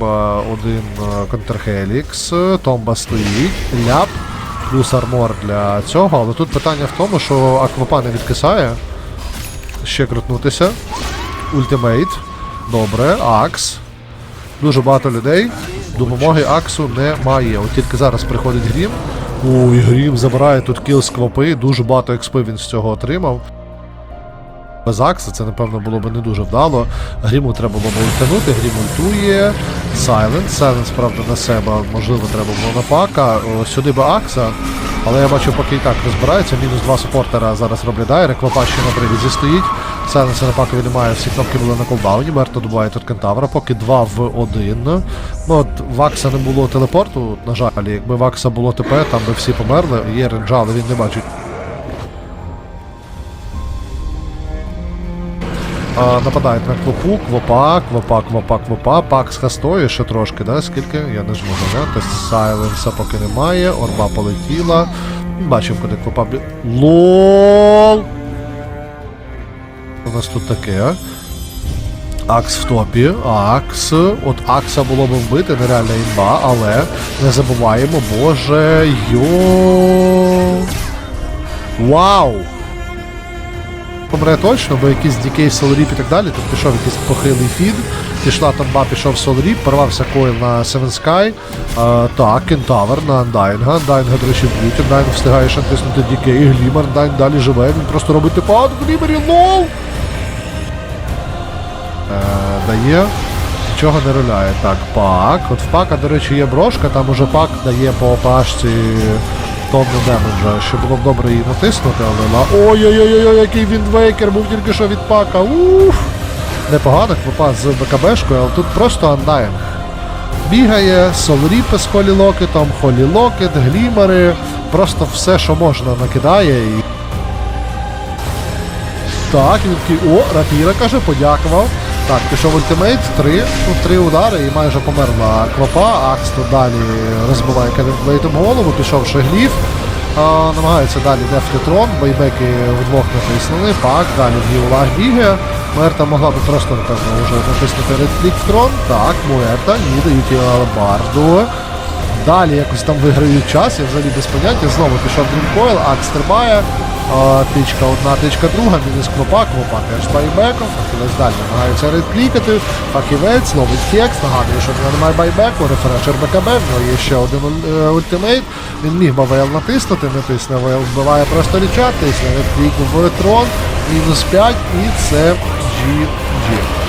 Треба один е, контрхелікс, Томба стоїть, ляп, плюс армор для цього, але тут питання в тому, що Аквапа не відкисає. Ще крутнутися. Ультимейт. Добре, Акс. Дуже багато людей. Допомоги Аксу немає. От тільки зараз приходить Грім. Ой, Грім забирає тут кіл з квапи. Дуже багато експи він з цього отримав. Без Акса це, напевно, було б не дуже вдало. Гріму треба було б ультанути, Грім ультує. Сайленс. Сайленс, правда, на себе, можливо, треба було на пака. Сюди би Акса. Але я бачу, поки і так розбирається. Мінус два супортера зараз роблять дайрек. Квапа ще на привізі стоїть. Сайленса на пакові немає, всі кнопки були на колдауні. Мерто добуває тут кентавра, поки 2 в 1. Ну от в Акса не було телепорту, на жаль, якби в Акса було ТП, там би всі померли. Є ренджа, але він не бачить. А, нападають на квопу, квопа, квопа, квопа, квопа, пак з хастою ще трошки, да? Скільки? Я не зможу глянути. Сайленса поки немає, орба полетіла. Бачив, куди квопа бі... LOL! У нас тут таке. Акс в топі. Акс. От Акса було б вбити, нереальна імба, але не забуваємо, боже. Йо. Вау! Помре точно, бо якийсь дікей Солоріп і так далі. Тут пішов якийсь похилий фід. Пішла тамба, пішов Солоріп, порвався койл на Seven Sky. А, так, Кентавр на Андайнга. Андайнга, до речі, б'ють. Андайнг встигає ще натиснути дікей. Глімер, Андайн далі живе. Він просто робить типа в Глімері, лол! Е, дає. Нічого не руляє. Так, пак. От в пака, до речі, є брошка, там уже пак дає по пашці тонну демеджа. Ще було б добре її натиснути, але. Ой-ой-ой, який віндвейкер був тільки що від пака. Уф! Непогано квопа з БКБшкою, але тут просто андайм. Бігає, солріпи з холілокетом, холілокет, глімери, просто все, що можна, накидає і. Так, він такий, о, рапіра каже, подякував. Так, пішов ультимейт, три, три удари і майже померла Квапа. Акс тут далі розбиває Кевінблейтом голову, пішов. А, намагається далі дефти трон, байбеки вдвох натиснули, пак, далі в Гіулах бігає. Мерта могла б просто, напевно, вже натиснути редклік в трон. Так, Муерта, ні, дають алабарду. Далі якось там виграють час, я взагалі без поняття. Знову пішов Дрімкойл, Акс стрибає. Тичка одна, тичка друга, мінус кнопа, кнопа теж байбеком. Фахівець далі намагається редклікати. Фахівець ловить хекс, нагадує, що в нього немає байбеку, рефрешер БКБ, в нього є ще один е, ультимейт. Він міг би ВЛ натиснути, не тисне. ВЛ, вбиває просто річа, тисне редклік в трон, мінус 5 і це GG.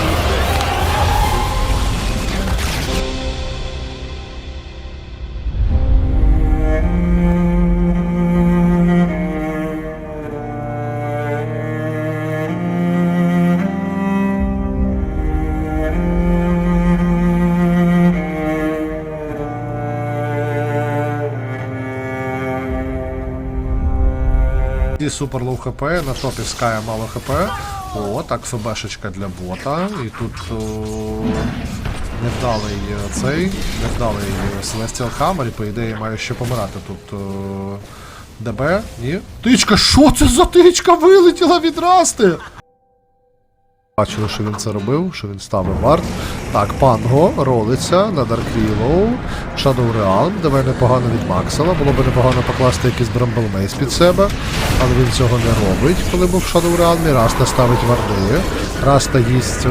Супер лоу хп, на топі Ская мало хп. О, так, ФБшечка для бота. І тут о, невдалий е, цей, невдалий Celestial Hammer, і по ідеї має ще помирати тут о, ДБ. Ні. Тичка, що це за тичка вилетіла від Расти? Бачили, що він це робив, що він ставив варт. Так, Панго ролиться на Realm, де мене непогано від Максела. Було б непогано покласти якийсь Maze під себе, але він цього не робить, коли був Shadow Realm. Раста ставить варди. Раста їсть о,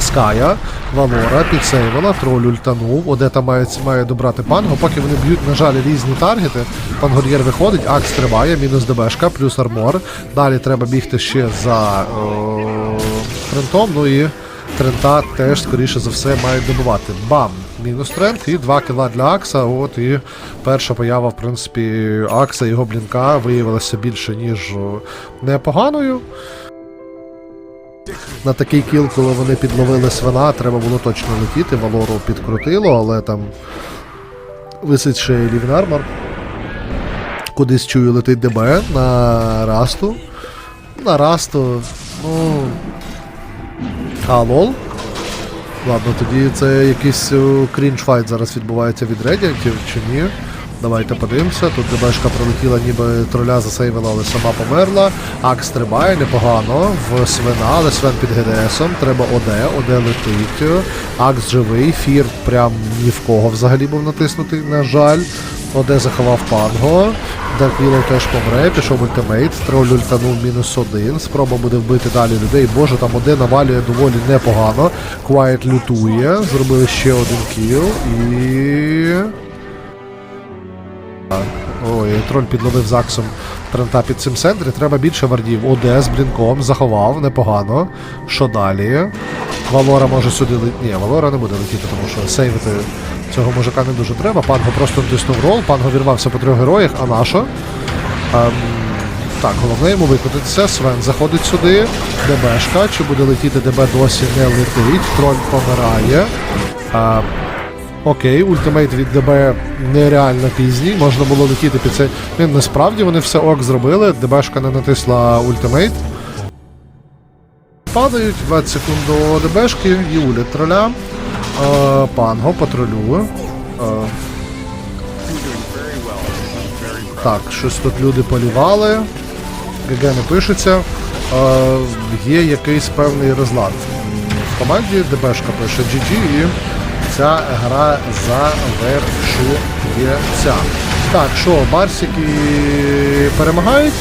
Ская, Валора, підсейвила, троль ультанув, Одета має, має добрати панго, поки вони б'ють, на жаль, різні таргети. Пангольєр виходить, Акс триває, мінус ДБшка, плюс армор. Далі треба бігти ще за о, фронтом, ну і Трента теж, скоріше за все, мають добувати. Бам! Мінус тренд і 2 кіла для Акса. От і перша поява, в принципі, Акса його блінка виявилася більше, ніж непоганою. На такий кіл, коли вони підловили свина, треба було точно летіти. Валору підкрутило, але там висить ще Лівін Армор. Кудись чую летить ДБ на Расту. На Расту. Ну. А. Ладно, тоді це якийсь крінж файт зараз відбувається від редіантів, чи ні? Давайте подивимося. Тут ДБшка пролетіла, ніби троля засейвила, але сама померла. Акс стрибає непогано. В свина, але свен під ГДСом. Треба ОД, ОД летить. Акс живий, фір прям ні в кого взагалі був натиснутий, на жаль. ОД заховав панго. Дарк Вілоу теж помре, пішов ультимейт, троль ультанув мінус один. Спроба буде вбити далі людей. Боже, там ОД навалює доволі непогано. Квайт лютує. Зробили ще один кіл і. Ой, троль підловив Заксом Трента під цим центрі. Треба більше вардів. ОД з блінком заховав, непогано. Що далі? Валора може сюди летіти. Ні, Валора не буде летіти, тому що сейвити цього мужика не дуже треба. Панго просто натиснув рол, панго вірвався по трьох героях, а нащо? Ем, так, головне йому викотитися. Свен заходить сюди. ДБшка. Чи буде летіти ДБ досі не летить. Троль помирає. Ем, Окей, ультимейт від ДБ нереально пізній, можна було летіти під цей. Він насправді вони все ок зробили. ДБшка не натисла ультимейт. Падають 20 секунд до ДБшки, Юлять троля. Е, панго патрулює. Е, так, щось тут люди полівали. ГГ не пишеться. Е, є якийсь певний розлад. В команді ДБшка пише GG і ця гра завершується. Так, що, барсики перемагають?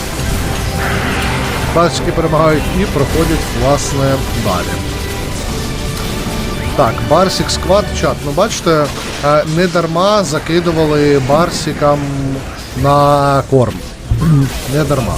Барсики перемагають і проходять, власне, далі. Так, Барсік сквад чат. Ну бачите, е, не дарма закидували Барсікам на корм. Не дарма.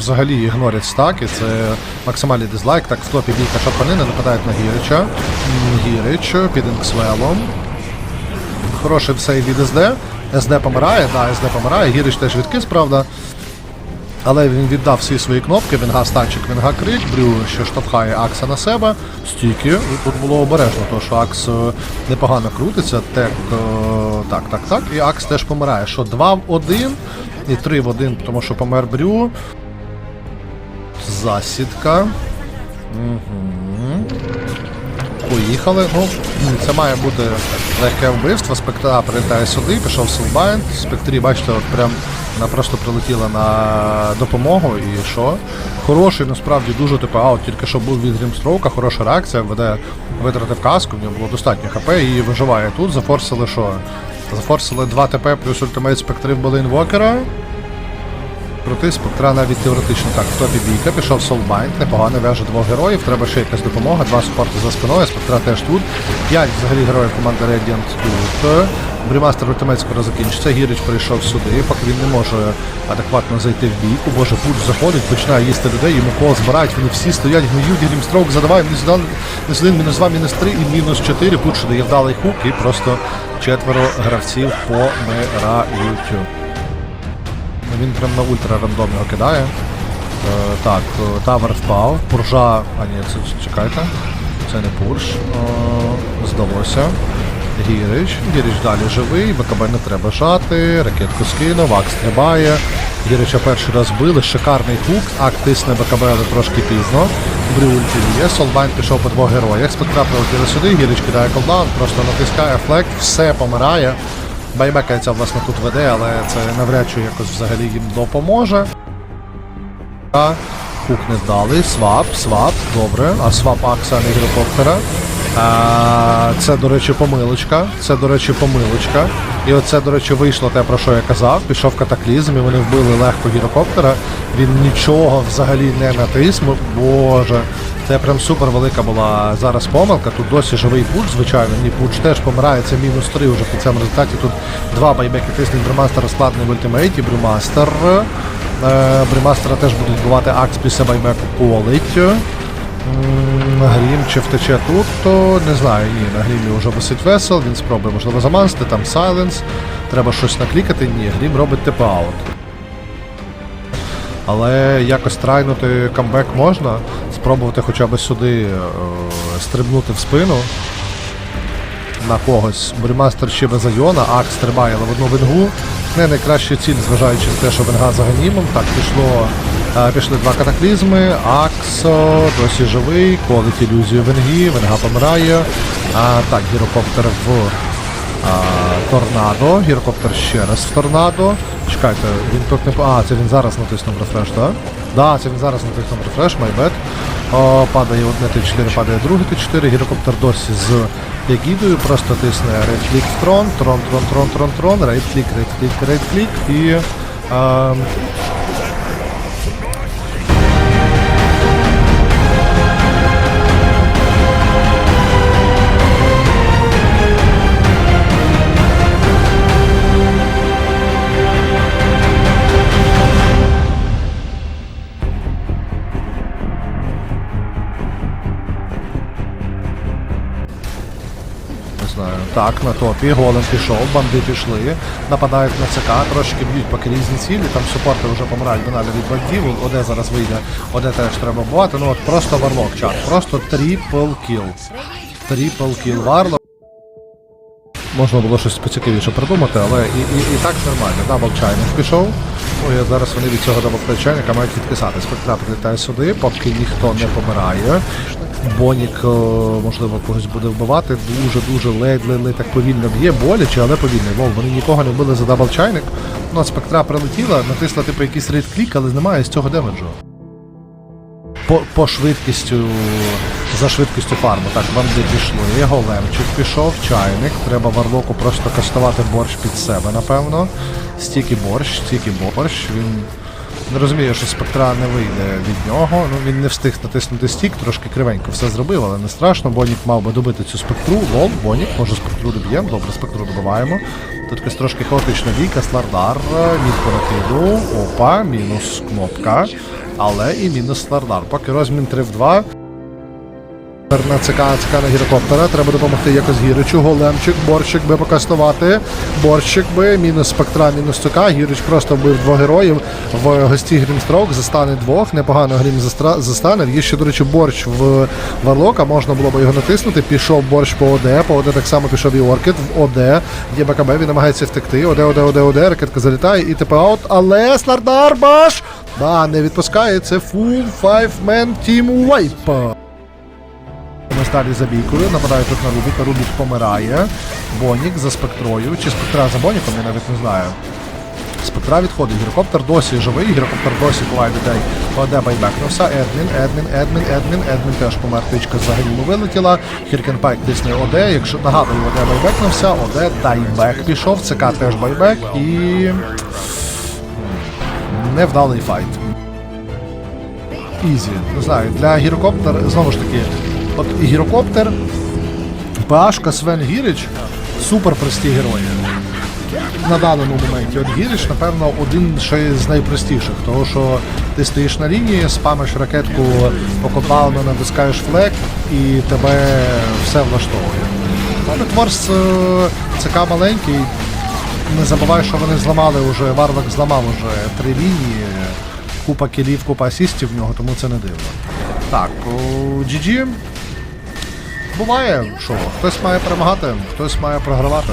Взагалі ігнорять стаки, це максимальний дизлайк. Так, в топі бійка шапанини нападають на Гірича. Гірич під інксвелом. Хороший сейв від СД. СД помирає, да, СД помирає, Гірич теж відкис, правда. Але він віддав всі свої кнопки, Вінга станчик, Вінга крик, Брю ще штовхає Акса на себе, стійки. І тут було обережно, тому що Акс е, непогано крутиться. Так, е, так, так, так. І Акс теж помирає. Що 2 в 1 і 3 в 1, тому що помер Брю. Засідка. Угу. Поїхали. Ну, це має бути легке вбивство. Спектра прилітає сюди, пішов Силбайн. Спектрі, бачите, от прям вона просто прилетіла на допомогу і що? Хороший, насправді дуже типу, а от тільки що був від Грімстроука, хороша реакція, веде, витратив каску, в нього було достатньо хп і виживає тут. Зафорсили що? Зафорсили 2 ТП плюс ультимейт спектрів були інвокера. Крутий спектра навіть теоретично так. В топі бійка, пішов Soulbind, непогано в'яже двох героїв, треба ще якась допомога, два супорти за спиною, спектра теж тут. П'ять взагалі героїв команди Radiant тут. Брімастер ультимейт скоро закінчиться, Гірич прийшов сюди, поки він не може адекватно зайти в бійку. Боже, пуч заходить, починає їсти людей, йому кол збирають, вони всі стоять, гниють, Грімстрок задаває мінус один, мінус два, мінус три і мінус чотири. Пуч дає вдалий хук і просто четверо гравців помирають. Він прям на ультра рандом кидає. Е, так, е, тавер впав. Пуржа. А ні, це чекайте. Це не пурж. Е, здалося. Гірич. Гірич далі живий, БКБ не треба жати. Ракетку скинув, Ак стрибає. Гірича перший раз били, шикарний хук. Ак тисне БКБ, але трошки пізно. Брюльті є. Солбайн пішов по двох героях. Спектра прилетіли сюди, Гірич кидає колдаун, просто натискає флект, все помирає. Байбекається, власне, тут веде, але це навряд чи якось взагалі їм допоможе. А, Хук не вдалий, свап, свап, добре. А свап Акса не гелікоптера. А, це, до речі, помилочка. Це, до речі, помилочка. І оце, до речі, вийшло те, про що я казав. Пішов катаклізм, і вони вбили легко гірокоптера. Він нічого взагалі не натиснув. Боже. Це прям супер велика була зараз помилка. Тут досі живий пуч, звичайно. Ні, пуч теж помирає. Це мінус 3 вже по цьому результаті. Тут два байбеки тиснуть Бримастера складний в ультимейті. Бримастер. Е, Бримастера теж будуть вбивати акс після байбеку колить. Грім чи втече тут, то не знаю, ні, на грімі вже висить весел, він спробує, можливо, заманити, там сайленс, треба щось наклікати, ні, грім робить типу аут. Але якось трайнути камбек можна, спробувати хоча б сюди е, стрибнути в спину на когось. Бурімастер ще без Айона, Акс але в одну венгу. Не найкраща ціль, зважаючи на те, що венга за ганімом. Так, пішло, е, пішли два катаклізми. Акс досі живий, колить ілюзію венги, венга помирає. А, так, гірокоптер в торнадо. Гірокоптер ще раз в торнадо. Чекайте, він тут не. А, це він зараз натиснув рефреш, так? Да, це він зараз натиснув рефреш, майбет. О, падає одне Т4, падає друге Т4. Гірокоптер досі з егідою, просто тисне рейд-клік трон, трон, трон, трон, трон, трон, рейд-клік, рейд-клік, рейд-клік і. А, Так, на топі, голем пішов, банди пішли, нападають на ЦК, трошки б'ють поки різні цілі, там супорти вже помирають банально від бандів, Оде зараз вийде, Оде теж треба бувати. Ну от просто варлок чат. Просто трипл кіл. Трипл кіл варлок. Можна було щось поцікавіше придумати, але і, і, і так нормально. Дабл чайник пішов. Ну, і зараз вони від цього дабл мають відписати. Спектра прилітає сюди, поки ніхто не помирає. Бонік, е, можливо, когось буде вбивати. Дуже-дуже ледь-ледь так повільно б'є, боляче, але повільно. Вов, вони нікого не вбили за дабл чайник. Ну, а спектра прилетіла, натисла типу якийсь рейд клік, але немає з цього демеджу. По, по швидкістю, за швидкістю фарму. Так, банди пішли, големчик пішов, чайник. Треба варлоку просто кастувати борщ під себе, напевно. Стільки борщ, стільки борщ. Він не розуміє, що спектра не вийде від нього. Ну він не встиг натиснути стік, трошки кривенько все зробив, але не страшно. Бонік мав би добити цю спектру. Лол, Бонік, може спектру доб'ємо. Добре, спектру добиваємо. Тут трошки хаотична бійка, Слардар, мітку накиду. Опа, мінус кнопка. Але і мінус Слардар. Поки розмін 3 в 2. На ЦК, ЦК на гірокоптера. Треба допомогти якось гіричу. Големчик, борщик би покастувати. Борщик би, мінус спектра, мінус ЦК. Гірич просто вбив двох героїв в гості Грімстрок. Застане двох. Непогано Грім застане. Є ще, до речі, борщ в Варлока. Можна було б його натиснути. Пішов борщ по ОД. По ОД так само пішов і Оркет в ОД. Є БКБ, він намагається втекти. ОД, ОД, ОД, ОД. Ракетка залітає і ТП аут. Але Слардар баш! Да, не відпускає. Це full five man team wipe. Ми сталі за бійкою, нападають тут на Рубіка, Рубік помирає. Бонік за спектрою. Чи спектра за Боніком, я навіть не знаю. Спектра відходить. Гірокоптер досі живий, гірокоптер досі ховає людей. Оде байбекнувся. Едмін, Едмін, Едмін, Едмін, Едмін теж помер. Тичка не вилетіла. Хіркенпайк тисне Оде. Якщо нагадую, Оде байбекнувся, Оде тайбек пішов. ЦК теж байбек і. Невдалий файт. Ізі. Не знаю, для гірокоптер, знову ж таки, от гірокоптер, Пашка, Свен Гірич супер прості герої. На даному моменті. От Гірич, напевно, один ще з найпростіших, тому що ти стоїш на лінії, спамиш ракетку по компауну, натискаєш флек і тебе все влаштовує. Але Творс е, ЦК маленький. Не забувай, що вони зламали вже, Варвак зламав уже три лінії, купа кілів, купа асістів в нього, тому це не дивно. Так, у GG. Буває, що хтось має перемагати, хтось має програвати.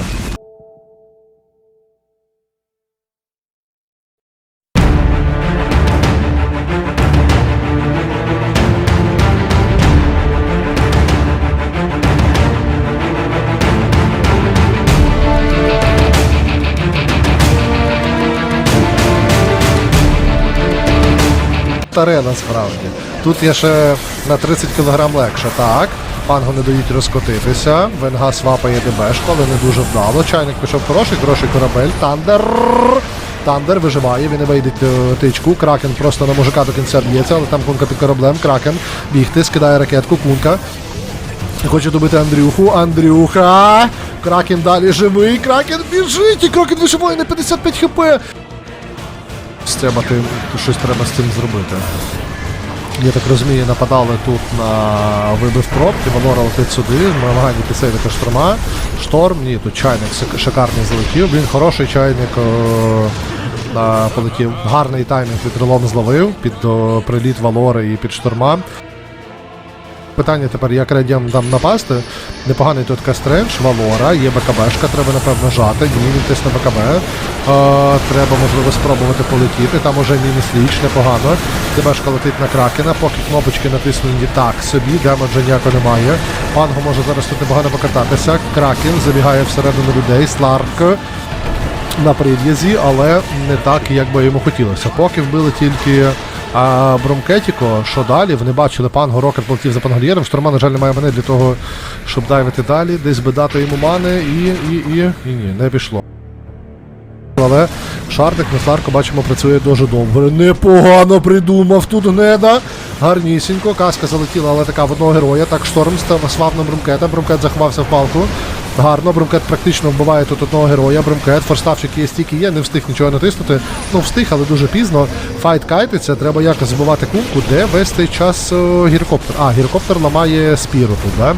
Таре насправді. Тут є ще на 30 кг легше. Так. Пангу не дають розкотитися. Венга свапає ДБшку, але не дуже вдало. Чайник пішов хороший, хороший корабель. Тандер. Тандер виживає, він не вийде тичку. Кракен просто на мужика до кінця б'ється, але там кунка під кораблем. Кракен бігти, скидає ракетку, кунка. Хоче добити Андрюху. Андрюха. Кракен далі живий. Кракен біжить. І Кракен виживає на 55 хп. Стримати щось треба з цим зробити. Я так розумію, нападали тут на вибив пробки, Валора летить сюди, намагання підсейвити шторма. Шторм, ні, тут чайник шик- шикарний залетів. Блін, хороший чайник о, на, полетів. Гарний таймінг від крилом зловив під о, приліт Валори і під шторма. Питання тепер, як радіям там напасти. Непоганий тут кастрендж, Валора, є БКБшка, треба напевно жати, ні, він тисне БКБ. Е, треба, можливо, спробувати полетіти. Там уже мінус ліч, непогано. ДБшка летить на кракена, поки кнопочки натиснені так собі, демеджа ніякого немає. Панго може зараз тут непогано покататися. Кракен забігає всередину людей, Сларк на прив'язі, але не так, як би йому хотілося. Поки вбили тільки а, Бромкетіко, що далі? Вони бачили панго, Рокер полетів за пангольєром. Шторма, на жаль, немає мани для того, щоб дайвити далі, десь би дати йому мани, і, і, і, і ні, не пішло. Але Шардик на Сларко бачимо працює дуже добре. Непогано придумав тут гнеда. Гарнісінько. Каска залетіла, але така в одного героя. Так шторм став свав на Брумкета. Брумкет заховався в палку. Гарно, Брумкет практично вбиває тут одного героя. Брумкет, форставчик є стільки є, не встиг нічого натиснути. Ну, встиг, але дуже пізно. Файт кайтиться, треба якось збивати кумку, де весь цей час о, гіркоптер. А, гіркоптер ламає спіру тут, да?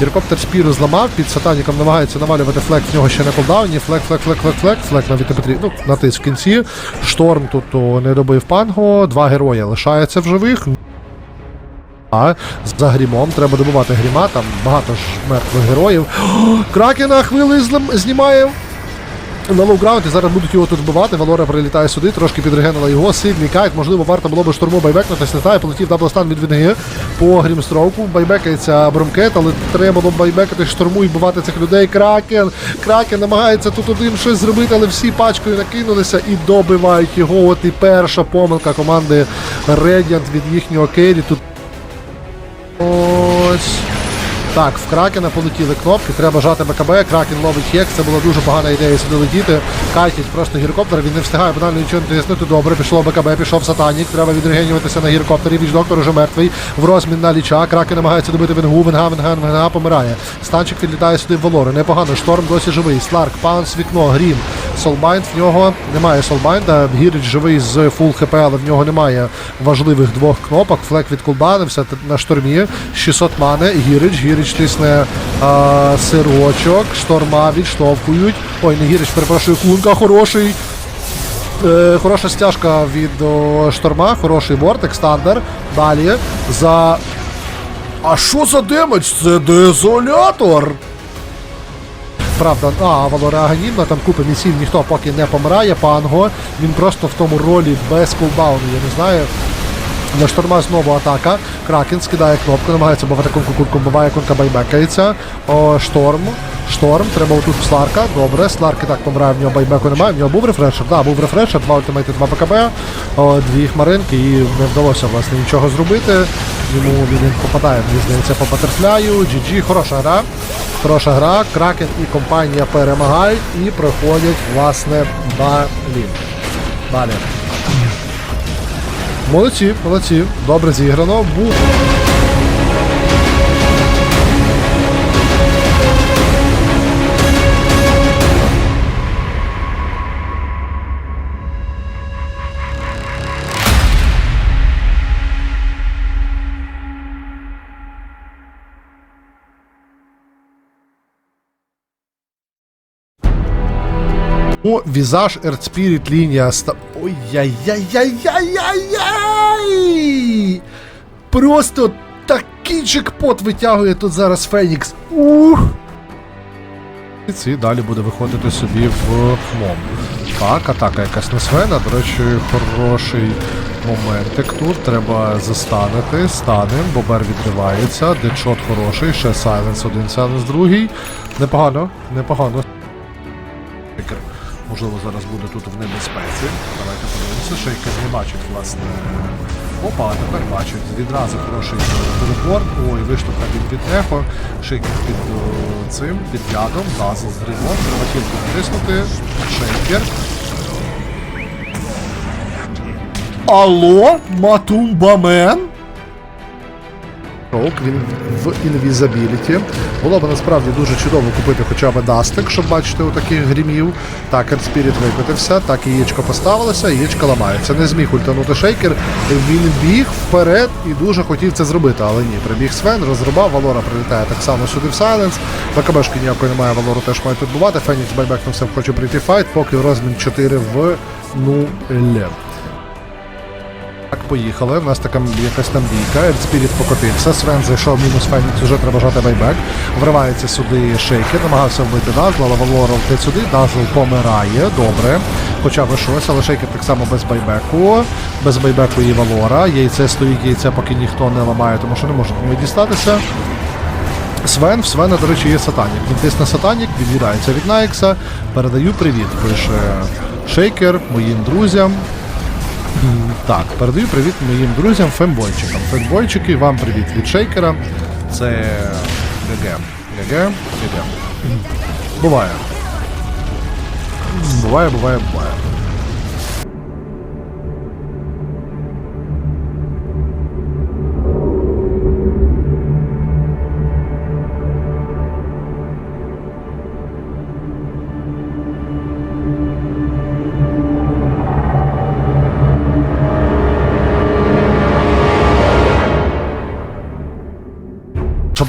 Гіркоптер спіру зламав, під сатаніком намагається навалювати флек, в нього ще на колдауні. Флек, флек, флек, флек, флек, флек на Вітепетрі. Ну, натис в кінці. Шторм тут не добив панго, два герої лишаються в живих. За грімом треба добувати гріма, там багато ж мертвих героїв. О, Кракена хвили знімає на лоуграунді. Зараз будуть його тут вбивати. Валора прилітає сюди, трошки підрегенила його. Сильний кайт. Можливо, варто було би штурму байбекнутися. Не знаю, полетів даблстан від Вінги по грімстроуку. Байбекається Бромкет, але треба було байбекати штурму і вбивати цих людей. Кракен. Кракен намагається тут один щось зробити, але всі пачкою накинулися і добивають його. От і перша помилка команди Radiant від їхнього керрі. Тут Oh. Так, в Кракена полетіли кнопки, треба жати БКБ, Кракен ловить хек, це була дуже погана ідея сюди летіти. Катять просто гіркоптер, він не встигає банально нічого не тиснути. Добре, пішло БКБ, пішов сатанік, треба відрегенюватися на гіркоптері. Вічдоктор уже мертвий. В розмін на ліча. Кракен намагається добити венгу, венга, венга, венга помирає. Станчик відлітає сюди в Валори. Непогано, шторм досі живий. Сларк, паунс, вікно, грім. Солбайнд в нього немає Солбайнда. Гірич живий з фул хп, але в нього немає важливих двох кнопок. Флек відкулбанився т- на штормі. 600 мани. Гірич. Гірич тисне а, сирочок. Шторма відштовхують. Ой, не Гірич, перепрошую, кунка хороший. Е, хороша стяжка від о, шторма, хороший вортик, стандер. Далі за. А що за демедж? Це дезолятор! Правда, а Валора Аганівна, там купи місій, ніхто поки не помирає, панго. Він просто в тому ролі без кулдауну, я не знаю. На шторма знову атака. Кракен скидає кнопку, намагається бувати кунку курку, буває кунка байбекається. О, шторм. Шторм, треба отут в Сларка. Добре, Сларк і так помирає, в нього байбеку немає. В нього був рефрешер. Да, був рефрешер, два ультимейти, два ПКБ, о, дві хмаринки, і не вдалося власне нічого зробити. Йому він попадає, мені здається, по батерфляю. GG, хороша гра. Хороша гра. Кракен і компанія перемагають і проходять, власне, далі. Далі. Молодці, молодці. Добре зіграно. Був. О, візаж Spirit лінія ста. Ой-яй-яй-яй-яй-яй! Просто такий джекпот витягує тут зараз Фенікс. Ух! І далі буде виходити собі в хмом. Так, атака якась на Свена. До речі, хороший моментик тут. Треба застанити. Станем, Бобер відривається. Дедшот хороший, ще Сайленс один, Сайленс другий. Непогано, непогано. Можливо, зараз буде тут в небезпеці. Давайте подивимося. Шейкер не бачить, власне. Опа, а тепер бачить. Відразу хороший телепорт. Ой, виштовха від від ехо. Шейкер під цим, під ядом. Дазл з грибом. Треба тільки натиснути. Шейкер. Алло, Матумбамен? Роук, він в інвізабіліті. Було б насправді дуже чудово купити хоча б дастик, щоб бачити у таких грімів. Так, Спіріт викотився, так яєчко поставилося, яєчко ламається. Не зміг ультанути шейкер. Він біг вперед і дуже хотів це зробити, але ні. Прибіг Свен, розрубав, Валора прилітає так само сюди в Сайленс. БКБшки ніякої немає, Валору теж має підбувати. Фенікс байбекнувся, хоче прийти файт, поки розмін 4 в 0. Так, поїхали. У нас така якась там бійка. Ельспіріт покотився. Свен зайшов мінус Фенікс, вже треба жати байбек. Вривається сюди шейкер, намагався вбити Дазла, але Валора летить сюди. Дазл помирає. Добре. Хоча би щось, але шейкер так само без байбеку. Без байбеку і Валора. Яйце стоїть, яйце поки ніхто не ламає, тому що не може до нього дістатися. Свен, в Свена, до речі, є сатанік. Він тисне сатанік, від'їдається від Найкса. Передаю привіт, пише Шейкер моїм друзям. Так, передаю привіт моїм друзям фембойчикам. Фембойчики, вам привіт від шейкера. Це ГГ. ГГ, ГГ. Буває. Буває, буває, буває.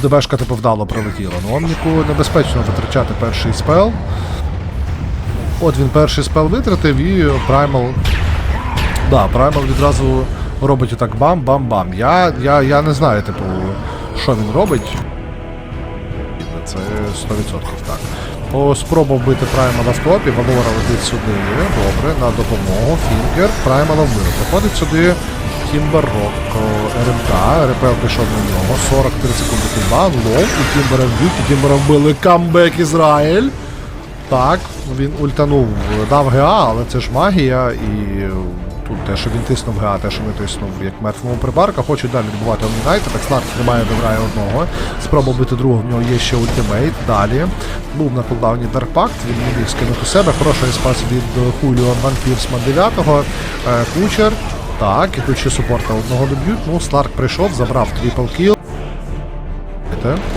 ДБшка типу вдало прилетіла. Ну, Омніку небезпечно витрачати перший спел. От він перший спел витратив і Primal. Да, Primal відразу робить отак бам-бам-бам. Я, я, я не знаю, типу, що він робить. Це 100% так. О, спробував бити Праймала в топі, Валора летить сюди. Добре, на допомогу. Фінгер, Праймала вбив. Приходить сюди Тімбер Рок, РМК, РПЛ пішов на нього. 43 секунди кульба, лов, і Тімбера і Тімбера вбили камбек Ізраїль. Так, він ультанув, дав ГА, але це ж магія, і тут те, що він тиснув ГА, те, що не тиснув як мертвому прибарка, хочуть далі відбувати Омнінайта, так Снарк тримає, добирає одного. Спроба бити другого, в нього є ще ультимейт. Далі. Був на Dark Pact, він не міг скинути себе. Хороший спас від Хуліо Ван Пірсман 9-го. Е, Кучер. Так, і тут ще супорта одного доб'ють. Ну, Сларк прийшов, забрав трипл кіл.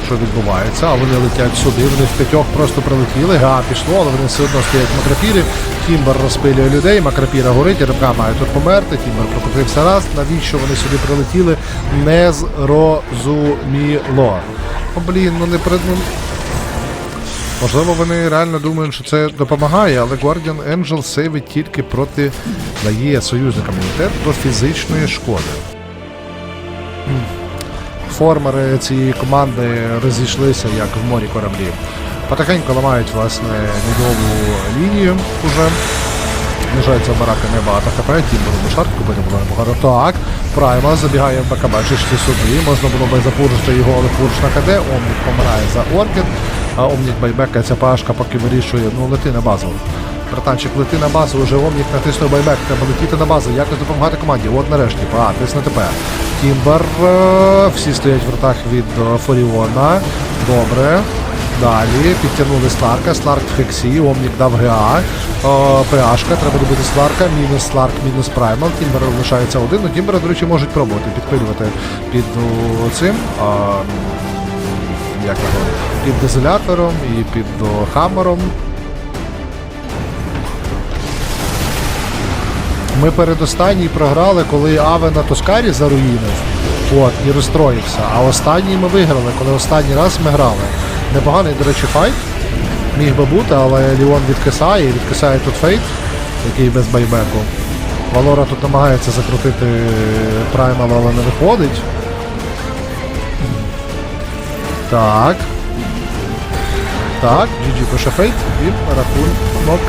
Що відбувається, а вони летять сюди, вони в п'ятьох просто прилетіли, га пішло, але вони все одно стоять в макрапірі. Тімбер розпилює людей, макрапіра горить, РМК має тут померти, Тімбер прокотився раз. Навіщо вони сюди прилетіли? Не зрозуміло. О, блін, ну не при... Можливо, вони реально думають, що це допомагає, але Guardian Angel сейвить тільки проти дає союзникам імунітет до фізичної шкоди. Формери цієї команди розійшлися як в морі кораблів. Потихеньку ламають власне мідову лінію уже. Знижається барака небагато хп, Тімбер до шартку буде було небагато. Так, Прайма забігає в БКБ, чисті сюди. Можна було би запуржити його, але пурж на КД. Омнік помирає за Оркід. А Омнік байбекається пашка, поки вирішує, ну лети на базу. Братанчик, лети на базу, вже Омнік натиснув байбек, треба летіти на базу, якось допомагати команді. От нарешті, а, тисне тепер. Тімбер, е, всі стоять в ротах від е, Форіона. Добре. Далі підтягнули Сларка, Сларк в Хексі, Омнік дав ГА, ПАшка, треба добити Сларка, мінус Сларк, мінус Праймал, Тімбер лишається один, ну Тімбера, до речі, можуть пробувати підпилювати під цим, як його, під дезолятором і під хамером. Ми передостанній програли, коли Аве на Тоскарі заруїнив от, і розстроївся. А останній ми виграли, коли останній раз ми грали. Непоганий, до речі, файт. Міг би бути, але Ліон відкисає, відкисає тут фейт, який без байбеку. Валора тут намагається закрутити Праймал, але не виходить. Так. Так, GG пише фейт і рахунок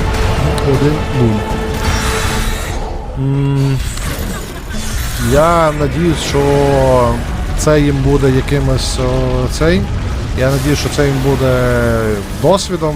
1-0. Я надіюсь, що це їм буде якимось о, цей. Я надіюсь, що це їм буде досвідом.